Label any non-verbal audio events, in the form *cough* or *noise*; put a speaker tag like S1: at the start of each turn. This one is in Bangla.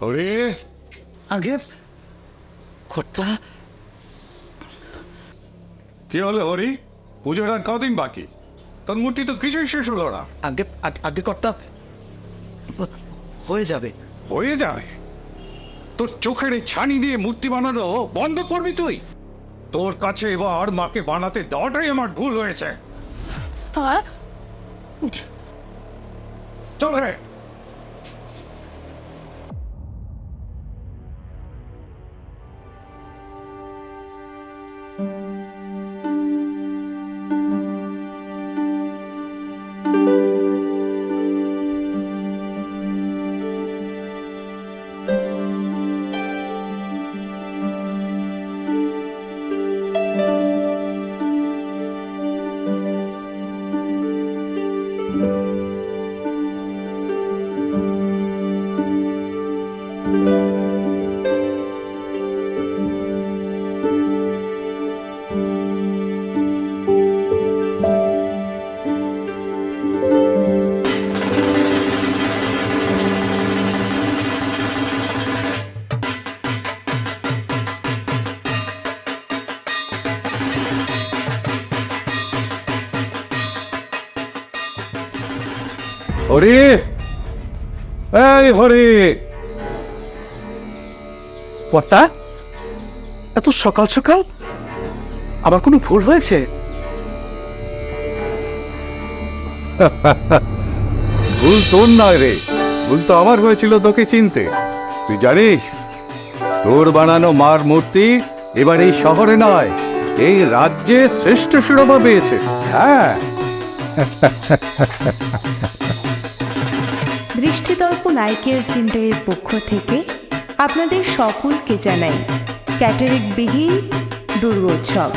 S1: ওরে।
S2: আগে কর্তা।
S1: কি হলো হরি? পুজোর আর কদিন বাকি? তোর মূর্তি তো কিছুই শেষ হলো না।
S2: আগে আগে- কর্তা হয়ে যাবে।
S1: হয়ে যাবে? তোর চোখের এই ছানি দিয়ে মূর্তি বানানো বন্ধ করবি তুই? তোর কাছে এবার মাকে বানাতে দেওয়াটাই আমার ভুল হয়েছে।
S2: হ্যাঁ
S1: চল রে।
S3: হরি। এই হরি।
S2: কর্তা এত সকাল সকাল? আবার কোনো ভুল হয়েছে? *laughs*
S3: ভুল তোর নয় রে। ভুল তো আমার হয়েছিল তোকে চিনতে। তুই জানিস তোর বানানো মার মূর্তি এবার এই শহরে নয় এই রাজ্যে শ্রেষ্ঠ শিরোপা পেয়েছে। হ্যাঁ। *laughs*
S4: দৃষ্টিদর্প নায়কের সেন্টারের পক্ষ থেকে আপনাদের সকলকে জানাই ক্যাটারিকবিহীন দুর্গোৎসব।